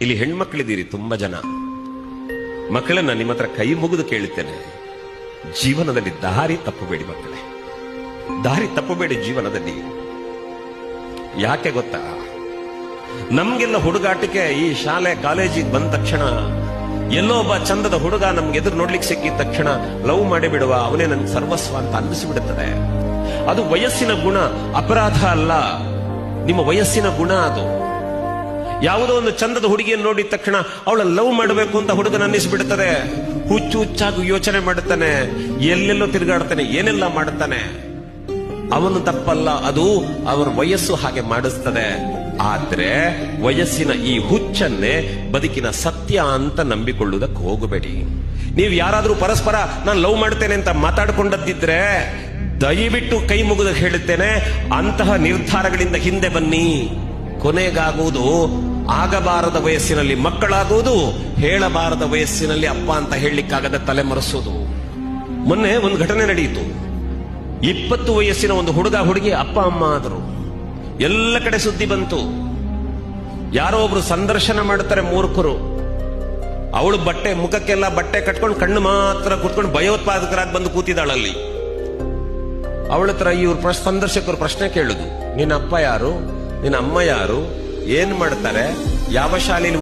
ಇಲ್ಲಿ ಹೆಣ್ಮಕ್ಳಿದ್ದೀರಿ ತುಂಬಾ ಜನ. ಮಕ್ಕಳನ್ನ ನಿಮ್ಮ ಹತ್ರ ಕೈ ಮುಗಿದು ಕೇಳುತ್ತೇನೆ. ಜೀವನದಲ್ಲಿ ದಾರಿ ತಪ್ಪಬೇಡಿ ಮಕ್ಕಳೇ. ದಾರಿ ತಪ್ಪಬೇಡಿ ಜೀವನದಲ್ಲಿ. ಯಾಕೆ ಗೊತ್ತಾ? ನಮ್ಗೆಲ್ಲ ಹುಡುಗಾಟಕ್ಕೆ ಈ ಶಾಲೆ, ಕಾಲೇಜಿಗೆ ಬಂದ ತಕ್ಷಣ, ಎಲ್ಲೋ ಒಬ್ಬ ಚಂದದ ಹುಡುಗ ನಮ್ಗೆ ಎದುರು ನೋಡ್ಲಿಕ್ಕೆ ಸಿಕ್ಕಿದ ತಕ್ಷಣ ಲವ್ ಮಾಡಿ ಬಿಡುವ ಅವನೇ ನನ್ ಸರ್ವಸ್ವ ಅಂತ ಅನ್ನಿಸಿಬಿಡುತ್ತದೆ. ಅದು ವಯಸ್ಸಿನ ಗುಣ, ಅಪರಾಧ ಅಲ್ಲ. ನಿಮ್ಮ ವಯಸ್ಸಿನ ಗುಣ ಅದು. ಯಾವುದೋ ಒಂದು ಚಂದದ ಹುಡುಗಿಯನ್ನು ನೋಡಿದ ತಕ್ಷಣ ಅವಳ ಲವ್ ಮಾಡಬೇಕು ಅಂತ ಹುಡುಗನ ಹುಚ್ಚು ಹುಚ್ಚಾಗಿ ಯೋಚನೆ ಮಾಡುತ್ತಾನೆ. ಎಲ್ಲೆಲ್ಲೋ ತಿರುಗಾಡ್ತಾನೆ ಏನೆಲ್ಲ ಮಾಡುತ್ತಾನೆ? ಅವನು ತಪ್ಪಲ್ಲ, ಅದು ಅವರ ವಯಸ್ಸು ಹಾಗೆ ಮಾಡಿಸ್ತದೆ. ಆದ್ರೆ ವಯಸ್ಸಿನ ಈ ಹುಚ್ಚನ್ನೇ ಬದುಕಿನ ಸತ್ಯ ಅಂತ ನಂಬಿಕೊಳ್ಳುವುದಕ್ಕೆ ಹೋಗಬೇಡಿ. ನೀವು ಯಾರಾದರೂ ಪರಸ್ಪರ ನಾನು ಲವ್ ಮಾಡ್ತೇನೆ ಅಂತ ಮಾತಾಡ್ಕೊಂಡದ್ದಿದ್ರೆ ದಯವಿಟ್ಟು ಕೈ ಮುಗಿದು ಹೇಳುತ್ತೇನೆ, ಅಂತಹ ನಿರ್ಧಾರಗಳಿಂದ ಹಿಂದೆ ಬನ್ನಿ. ಕೊನೆಗಾಗುವುದು ಆಗಬಾರದ ವಯಸ್ಸಿನಲ್ಲಿ ಮಕ್ಕಳಾಗುವುದು, ಹೇಳಬಾರದ ವಯಸ್ಸಿನಲ್ಲಿ ಅಪ್ಪ ಅಂತ ಹೇಳಲಿಕ್ಕಾಗದ ತಲೆಮರೆಸೋದು. ಮೊನ್ನೆ ಒಂದು ಘಟನೆ ನಡೆಯಿತು. ಇಪ್ಪತ್ತು ವಯಸ್ಸಿನ ಒಂದು ಹುಡುಗ ಹುಡುಗಿ ಅಪ್ಪ, ಅಮ್ಮ ಆದರು. ಎಲ್ಲ ಕಡೆ ಸುದ್ದಿ ಬಂತು. ಯಾರೋ ಒಬ್ರು ಸಂದರ್ಶನ ಮಾಡ್ತಾರೆ ಮೂರ್ಖರು. ಅವಳು ಬಟ್ಟೆ, ಮುಖಕ್ಕೆಲ್ಲ ಬಟ್ಟೆ ಕಟ್ಕೊಂಡು ಕಣ್ಣು ಮಾತ್ರ ಕುತ್ಕೊಂಡು ಭಯೋತ್ಪಾದಕರಾಗಿ ಬಂದು ಕೂತಿದ್ದಾಳಲ್ಲಿ. ಅವಳ ಹತ್ರ ಇವ್ರ ಸಂದರ್ಶಕರು ಪ್ರಶ್ನೆ ಕೇಳುದು. ನಿನ್ನ ಅಪ್ಪ ಯಾರು? ನಿನ್ನ ಅಮ್ಮ ಯಾರು? ಏನ್ ಮಾಡ್ತಾರೆ? ಯಾವ ಶಾಲೆಯಲ್ಲಿ